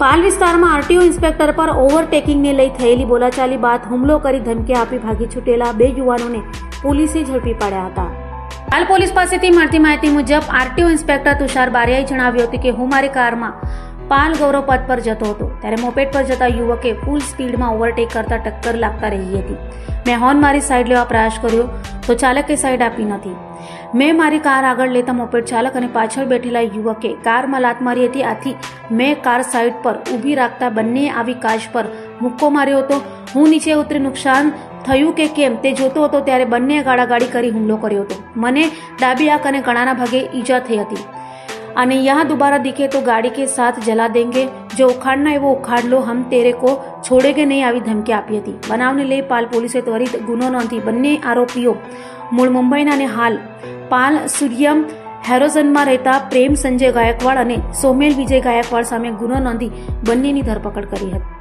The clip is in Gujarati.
પાલ વિસ્તારમાં આરટીઓ ઇન્સ્પેક્ટર પર ઓવરટેકિંગને લઈ થયેલી બોલાચાલી બાદ હુમલો કરી ધમકી આપી ભાગી છૂટેલા બે યુવાનોને પોલીસે ઝડપી પાડ્યા હતા. હાલ પોલીસ પાસેથી મળતી માહિતી મુજબ આરટીઓ ઇન્સ્પેક્ટર તુષાર બારિયાએ જણાવ્યું હતું કે હું મારી કારમાં પાલ ગૌરવ પથ પર જતો હતો. ત્યારે મોપેટ પર જતા યુવકે ફૂલ સ્પીડમાં ઓવરટેક કરતા ટક્કર લાગતા રહી હતી. મેં હોર્ન મારી સાઈડ લેવા પ્રયાસ કર્યો, તો ચાલકે સાઈડ આપી નથી. મેં મારી કાર આગળ લેતા મોપેટ ચાલક અને પાછળ બેઠેલા યુવકે કારમાં લાત મારી હતી. આથી મેં કાર સાઈડ પર ઊભી રાખતા બંને આવી કાચ પર મુક્કો માર્યો હતો. હું નીચે ઉતરી નુકસાન થયું કે કેમ તે જોતો હતો. ત્યારે બંને ગાળાગાળી કરી હુમલો કર્યો હતો. મને ડાબી આંખ અને ગળાના ભાગે ઈજા થઈ હતી. અને યહાં દોબારા દિखे તો ગાડી કે સાથ જલા દેંગે જો ઉખાડના એવો ઉખાડ લો હમ તેરે કો છોડેગે નહીં આવી ધમકી આપી હતી બનાવને લઈ પાલ પોલીસે ત્વરિત ગુનો નોંધી બંને આરોપીઓ મૂળ મુંબઈના અને હાલ પાલ સૂર્યમ હેરોઝનમાં રહેતા પ્રેમ સંજય ગાયકવાડ અને સોમેલ વિજય ગાયકવાડ સામે ગુનો નોંધી બંનેની ધરપકડ કરી હતી